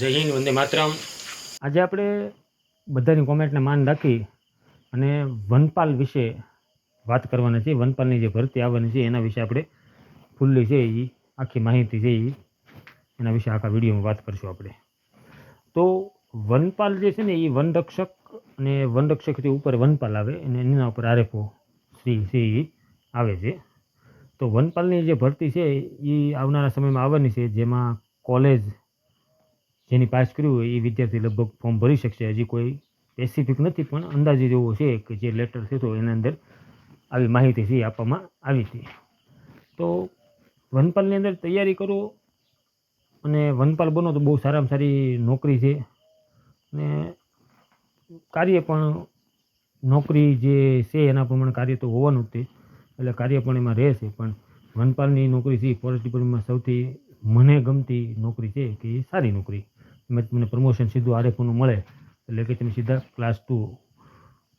જય હિન્દ, વંદે માતરમ. આજે આપણે બધાની કોમેન્ટને માન રાખી અને વનપાલ વિશે વાત કરવાના છે વનપાલની જે ભરતી આવવાની છે, એના વિશે આપણે ફૂલ્લી છે એ આખી માહિતી છે એ એના વિશે આખા વિડીયોમાં વાત કરશું આપણે. તો વનપાલ જે છે ને એ વનરક્ષક અને વનરક્ષકથી ઉપર વનપાલ આવે અને એના ઉપર આરએફઓ શ્રી છે એ આવે છે. તો વનપાલની જે ભરતી છે એ આવનારા સમયમાં આવવાની છે, જેમાં કોલેજ જેની પાસ કર્યું હોય એ વિદ્યાર્થી લગભગ ફોર્મ ભરી શકશે. હજી કોઈ સ્પેસિફિક નથી, પણ અંદાજે જેવો છે કે જે લેટર થયો એના અંદર આવી માહિતી છે આપવામાં આવી હતી તો વનપાલની અંદર તૈયારી કરો અને વનપાલ બનો તો બહુ સારામાં સારી નોકરી છે. અને કાર્ય પણ નોકરી જે છે એના પ્રમાણે કાર્ય તો હોવાનું જ તે એટલે કાર્ય પણ એમાં રહેશે, પણ વનપાલની નોકરી છે ફોરેસ્ટ ડિપાર્ટમેન્ટમાં સૌથી મને ગમતી નોકરી છે કે એ સારી નોકરી. એમાં તમને પ્રમોશન સીધું આરએફઓનું મળે. એટલે કે તમે સીધા class two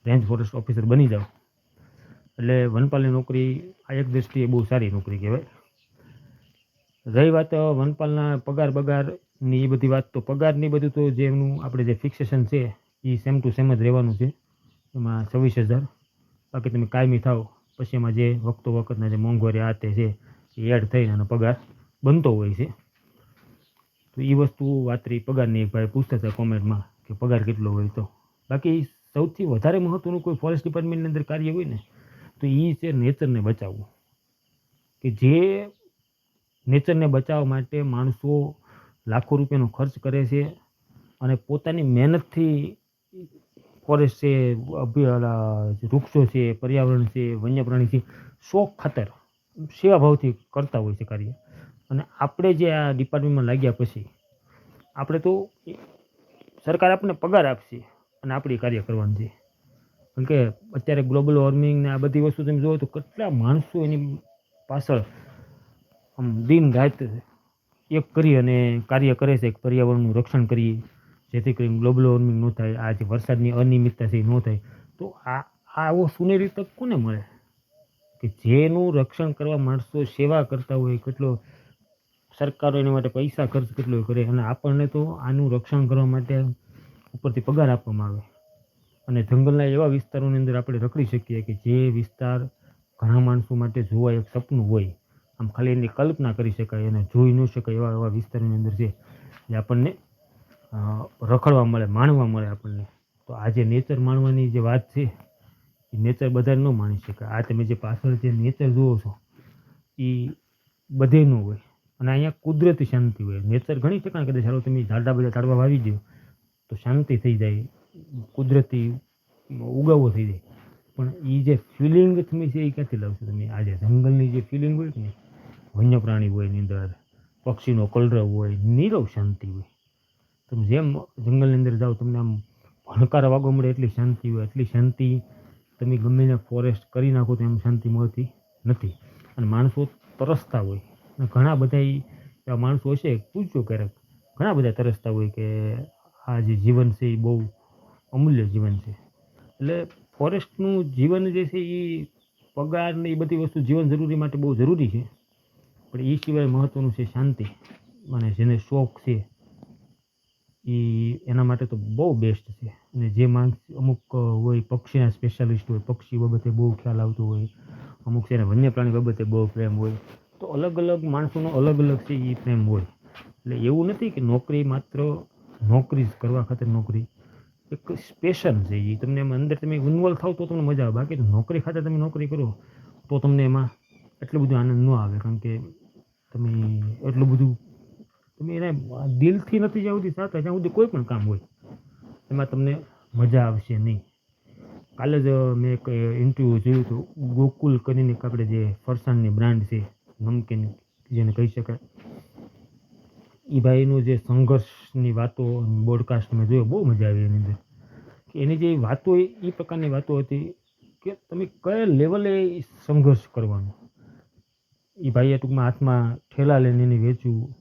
range forest officer બની જાઓ. એટલે વનપાલની નોકરી આ એક દ્રષ્ટિએ બહુ સારી નોકરી કહેવાય. રહી વાત વનપાલના પગાર બગારની એ બધી વાત તો પગારની બધું તો જે એમનું આપણે જે ફિક્સેશન છે એ સેમ ટુ સેમ જ રહેવાનું છે. એમાં છવ્વીસ હજાર. બાકી તમે કાયમી થાવ પછી એમાં જે વખતો વખતના જે મોંઘવારી આ તે છે એ એડ થઈને એનો પગાર બનતો હોય છે. તો એ વસ્તુ વાતરી પગારની એક ભાઈ પૂછતા હતા કોમેન્ટમાં કે પગાર કેટલો હોય તો. બાકી સૌથી વધારે મહત્ત્વનું કોઈ ફોરેસ્ટ ડિપાર્ટમેન્ટની અંદર કાર્ય હોય ને, તો એ છે નેચરને બચાવવું. કે જે નેચરને બચાવવા માટે માણસો લાખો રૂપિયાનો ખર્ચ કરે છે અને પોતાની મહેનતથી ફોરેસ્ટ છે વૃક્ષો છે, પર્યાવરણ છે વન્ય પ્રાણી છે, શોખ ખાતર સેવાભાવથી કરતા હોય છે કાર્ય. અને આપણે જે આ ડિપાર્ટમેન્ટમાં લાગ્યા પછી, આપણે તો સરકાર આપણને પગાર આપશે અને આપણી કાર્ય કરવાનું છે. કારણ કે અત્યારે ગ્લોબલ વોર્મિંગ ને આ બધી વસ્તુ તમે જુઓ તો કેટલા માણસો એની પાછળ આમ દિન રાત એક કરી અને કાર્ય કરે છે પર્યાવરણનું રક્ષણ કરીએ જેથી કરીને ગ્લોબલ વોર્મિંગ ન થાય, આ જે વરસાદની અનિયમિતતા છે ન થાય. તો આ આ આવો સુનેરી તક કોને મળે? કે જેનું રક્ષણ કરવા માણસો સેવા કરતા હોય, કેટલો સરકારો એના માટે પૈસા ખર્ચ કેટલો કરે અને આપણને તો આનું રક્ષણ કરવા માટે ઉપરથી પગાર આપવામાં આવે. અને જંગલના એવા વિસ્તારોની અંદર આપણે રખડી શકીએ કે જે વિસ્તાર ઘણા માણસો માટે જોવા એક સપનું હોય. આમ ખાલી એની કલ્પના કરી શકાય અને જોઈ ન શકાય એવા એવા વિસ્તારોની અંદર છે જે આપણને રખડવા મળે, માણવા મળે આપણને. તો આ જે નેચર માણવાની જે વાત છે, એ નેચર બધા ન માણી શકાય. આ તમે જે પાછળ જે નેચર જુઓ છો એ બધે ન હોય. અને અહીંયા કુદરતી શાંતિ હોય. નેચર ઘણી ઠેકાણે કદાચ ચાલો તમે ઝાડા બધા ઝાડવા વાવી દો, તો શાંતિ થઈ જાય, કુદરતી ઉગાવો થઈ જાય. પણ એ જે ફિલિંગ તમે છે એ ક્યાંથી લાવશો તમે? આજે જંગલની જે ફિલિંગ હોય ને વન્ય પ્રાણી હોય એની અંદર, પક્ષીનો કલરવ હોય, નીરવ શાંતિ હોય. તમે જેમ જંગલની અંદર જાઓ, તમને આમ ભણકાર વાગવા મળે એટલી શાંતિ હોય, એટલી શાંતિ તમે ગમે ફોરેસ્ટ કરી નાખો, તો એમ શાંતિ મળતી નથી. અને માણસો તરસતા હોય. ઘણા બધા માણસો હશે, પૂછજો ક્યારેક. ઘણા બધા તરસતા હોય કે આ જે જીવન છે એ બહુ અમૂલ્ય જીવન છે. એટલે ફોરેસ્ટનું જીવન જે છે એ પગાર ને એ બધી વસ્તુ જીવન જરૂરી માટે બહુ જરૂરી છે. પણ એ સિવાય મહત્ત્વનું છે શાંતિ. અને જેને શોખ છે એ એના માટે તો બહુ બેસ્ટ છે. અને જે માણસ અમુક હોય પક્ષીના સ્પેશિયાલિસ્ટ હોય, પક્ષી બાબતે બહુ ખ્યાલ આવતો હોય, અમુક છે ને વન્ય પ્રાણી બાબતે બહુ પ્રેમ હોય તો અલગ અલગ માણસોનો અલગ અલગ છે એ પ્રેમ હોય. એટલે એવું નથી કે નોકરી માત્ર નોકરી જ કરવા ખાતર નોકરી. એક સ્પેશન છે એ તમને એમાં અંદર તમે ઇન્વોલ્વ થાવ તો તમને મજા આવે. બાકી નોકરી ખાતે તમે નોકરી કરો તો તમને એમાં એટલું બધું આનંદ ન આવે. કારણ કે તમે એટલું બધું તમે એને દિલથી નથી જ્યાં સુધી સાથે જ્યાં સુધી કોઈ પણ કામ હોય, એમાં તમને મજા આવશે નહીં. કાલે જ મેં એક ઇન્ટરવ્યૂ જોયું હતું. ગોકુલ કરીને આપણે જે ફરસાણની બ્રાન્ડ છે નમકીન જેને કહી શકાય. એ ભાઈનું જે સંઘર્ષની વાતો બોડકાસ્ટ મેં જોયો, બહુ મજા આવી એની અંદર. એની જે વાતો એ પ્રકારની વાતો હતી કે તમે કયા લેવલે સંઘર્ષ કરવાનો? એ ભાઈએ ટૂંકમાં હાથમાં ઠેલા લઈને એને વેચ્યું.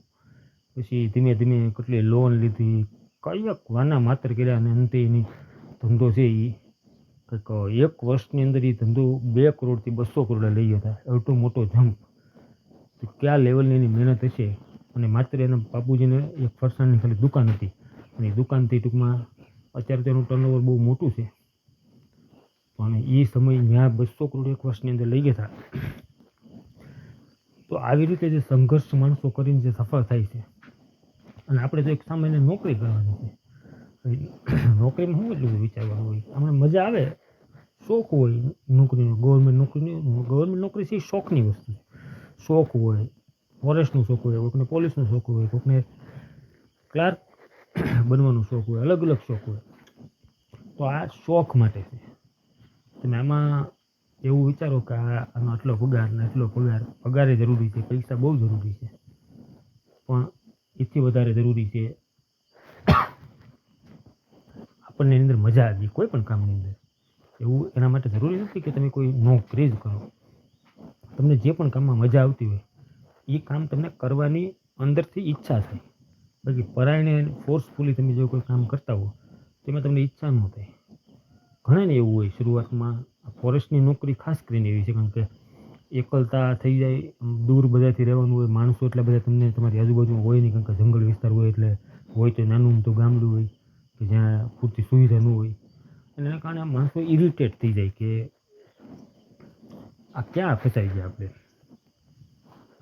પછી ધીમે ધીમે કેટલી લોન લીધી. કયા વાના માત્ર કર્યા અને અંતે એની ધંધો છે એ કંઈક એક વર્ષની અંદર એ ધંધો બે કરોડથી બસો કરોડે લઈ ગયા હતા. એટલો મોટો જમ્પ તો કયા લેવલની એની મહેનત હશે? અને માત્ર એના બાપુજીને એક ફરસાણની ખાલી દુકાન હતી. અને એ દુકાનથી ટૂંકમાં અત્યારે તેનું ટર્નઓવર બહુ મોટું છે. પણ એ સમય ત્યાં બસો કરોડ એક વર્ષની અંદર લઈ ગયા હતા. તો આવી રીતે જે સંઘર્ષ માણસો કરીને જે સફળ થાય છે. અને આપણે તો એક સામાન્ય નોકરી કરવાની છે. નોકરીમાં શું એટલું વિચારવાનું હોય? આપણે મજા આવે. શોખ હોય નોકરીનો. ગવર્મેન્ટ નોકરીની ગવર્મેન્ટ નોકરી છે એ શોખની વસ્તુ છે. શોખ હોય ફોરેસ્ટનો શોખ હોય, કોઈકને પોલીસનો શોખ હોય, કોઈકને ક્લાર્ક બનવાનો શોખ હોય, અલગ અલગ શોખ હોય. તો આ શોખ માટે છે. તમે આમાં એવું વિચારો કે આનો આટલો પગાર ને આટલો પગાર, પગારે જરૂરી છે, પૈસા બહુ જરૂરી છે. પણ એથી વધારે જરૂરી છે આપણને એની અંદર મજા આવી, કોઈ પણ કામની અંદર. એવું એના માટે જરૂરી નથી કે તમે કોઈ નોકરી જ કરો. તમને જે પણ કામમાં મજા આવતી હોય એ કામ તમને કરવાની અંદરથી ઈચ્છા થાય બાકી પરાયણે ફોર્સફુલી તમે જો કોઈ કામ કરતા હો, તેમાં તમને ઈચ્છા ન થાય. ઘણાને એવું હોય શરૂઆતમાં ફોરેસ્ટની નોકરી ખાસ કરીને એવી છે, કારણ કે એકલતા થઈ જાય દૂર બધાથી રહેવાનું હોય, માણસો એટલા બધા તમને તમારી આજુબાજુમાં હોય નહીં, કારણ કે જંગલ વિસ્તાર હોય એટલે હોય તો નાનું મોટું ગામડું હોય, કે જ્યાં પૂરતી સુવિધા ન હોય. અને એના કારણે માણસો ઇરિટેટ થઈ જાય કે આ ક્યાં ફસાઈ ગયા આપણે?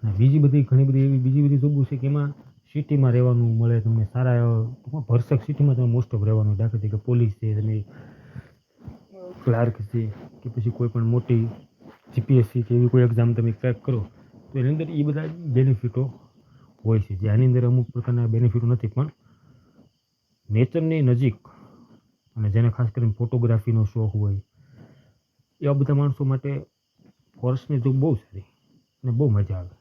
અને બીજી બધી ઘણી બધી એવી બીજી બધી જોબો છે કે એમાં સિટીમાં રહેવાનું મળે, તમને સારા એવા ભરસક સિટીમાં તમે મોસ્ટ ઓફ રહેવાનું. દાખલા તરીકે પોલીસ છે, તમે ક્લાર્ક છે કે પછી કોઈ પણ મોટી જીપીએસસી કે એવી કોઈ એક્ઝામ તમે ક્રેક કરો, તો એની અંદર એ બધા બેનિફિટો હોય છે. જે આની અંદર અમુક પ્રકારના બેનિફિટો નથી, પણ નેચરની નજીક અને જેને ખાસ કરીને ફોટોગ્રાફીનો શોખ હોય, એવા બધા માણસો માટે ફોરેસ્ટની જોબ બહુ સારી અને બહુ મજા આવે.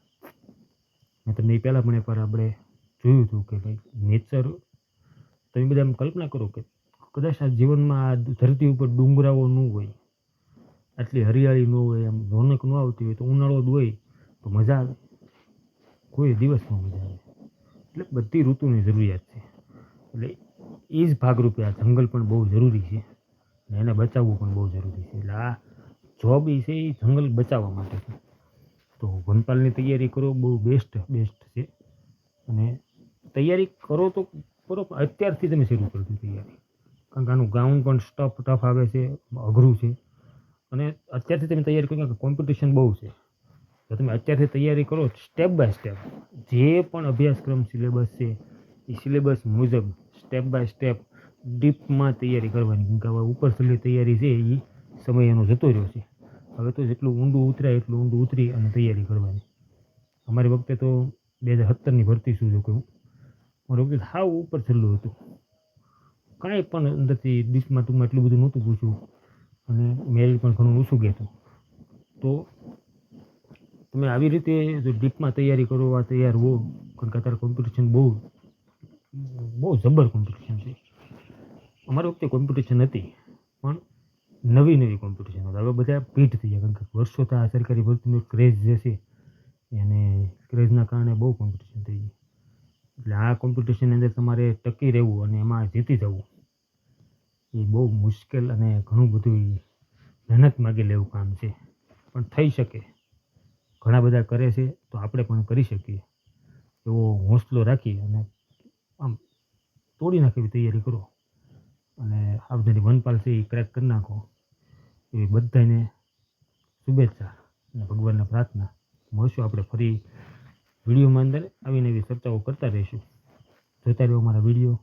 મેં તમને એ પહેલાં પણ એકવાર આપણે જોયું હતું કે ભાઈ નેચર તમે બધા એમ કલ્પના કરો કે કદાચ આ જીવનમાં આ ધરતી ઉપર ડુંગરાઓ ન હોય, આટલી હરિયાળી ન હોય, આમ રોનક ન આવતી હોય, તો ઉનાળો જ હોય, તો મજા આવે. કોઈ દિવસમાં મજા આવે. એટલે બધી ઋતુની જરૂરિયાત છે. એટલે એ જ ભાગરૂપે આ જંગલ પણ બહુ જરૂરી છે. અને એને બચાવવું પણ બહુ જરૂરી છે. એટલે આ જોબ એ છે એ જંગલ બચાવવા માટે છે. તો વનપાલની તૈયારી કરો, બહુ બેસ્ટ બેસ્ટ છે. અને તૈયારી કરો તો કરો અત્યારથી તમે શરૂ કરજો તૈયારી. કારણ કે આનું ગ્રાઉન્ડ પણ સ્ટફ ટફ આવે છે, અઘરું છે. અને અત્યારથી તમે તૈયારી કરો કે કોમ્પિટિશન બહુ છે. તો તમે અત્યારથી તૈયારી કરો સ્ટેપ બાય સ્ટેપ જે પણ અભ્યાસક્રમ સિલેબસ છે એ સિલેબસ મુજબ સ્ટેપ બાય સ્ટેપ ડીપમાં તૈયારી કરવાની. કેમ કે ઉપર છેલ્લી તૈયારી છે એ સમય એનો જતો રહ્યો છે. હવે તો જેટલું ઊંડું ઉતરાય એટલું ઊંડું ઉતરી અને તૈયારી કરવાની. અમારી વખતે તો બે હજાર સત્તરની ભરતી શું જો હું. મારી વખતે હાવ ઉપર છેલ્લું હતું. કાંઈ પણ અંદરથી ડીશમાં ટૂંકમાં એટલું બધું નહોતું પૂછ્યું અને મેરિટ પણ ઘણું ઓછું કહેતું. તો તમે આવી રીતે જો ડીપમાં તૈયારી કરો, આ તૈયાર હો, કારણ કે અત્યારે કોમ્પિટિશન બહુ બહુ જબર કોમ્પિટિશન છે. અમારી વખતે કોમ્પિટિશન હતી, પણ નવી નવી કોમ્પિટિશન હવે બધા પીઠ થઈ ગયા. કારણ કે વર્ષોથી આ સરકારી ભરતીનો ક્રેઝ જે છે, એને ક્રેઝના કારણે બહુ કોમ્પિટિશન થઈ ગઈ એટલે આ કોમ્પિટિશનની અંદર તમારે ટકી રહેવું અને એમાં જીતી જવું, એ બહુ મુશ્કેલ અને ઘણું બધું મહેનત માગી લેવું કામ છે. પણ થઈ શકે. ઘણા બધા કરે છે, તો આપણે પણ કરી શકીએ. એવો હોંસલો રાખી અને આમ તોડી નાખે તૈયારી કરો. અને આ બધાની વનપાલ છે એ ક્રેક કરી નાખો. એવી બધાને શુભેચ્છા અને ભગવાનને પ્રાર્થના. મળશું આપણે ફરી વિડીયોમાં અંદર આવીને એવી ચર્ચાઓ કરતા રહીશું. જોતા રહ્યો અમારા વીડિયો.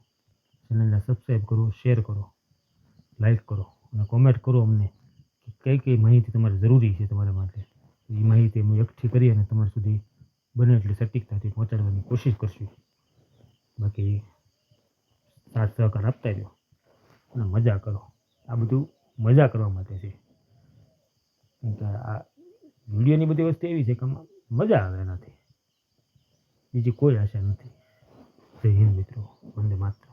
ચેનલને સબસ્ક્રાઈબ કરો શેર કરો લાઈક કરો અને કોમેન્ટ કરો અમને કે કઈ કઈ માહિતી તમારે જરૂરી છે તમારા માટે. એ માહિતી અમે એકઠી કરી અને તમારા સુધી બને એટલી સટીકતાથી પહોંચાડવાની કોશિશ કરશું. બાકી સાથ સહકાર આપતા રહ્યો અને મજા કરો. આ બધું મજા કરવા માટે છે. આ વિડીયોની બધી વસ્તુ એવી છે કે મજા આવે એનાથી. બીજી કોઈ આશા નથી. જય હિન્દ મિત્રો. વંદે માત્ર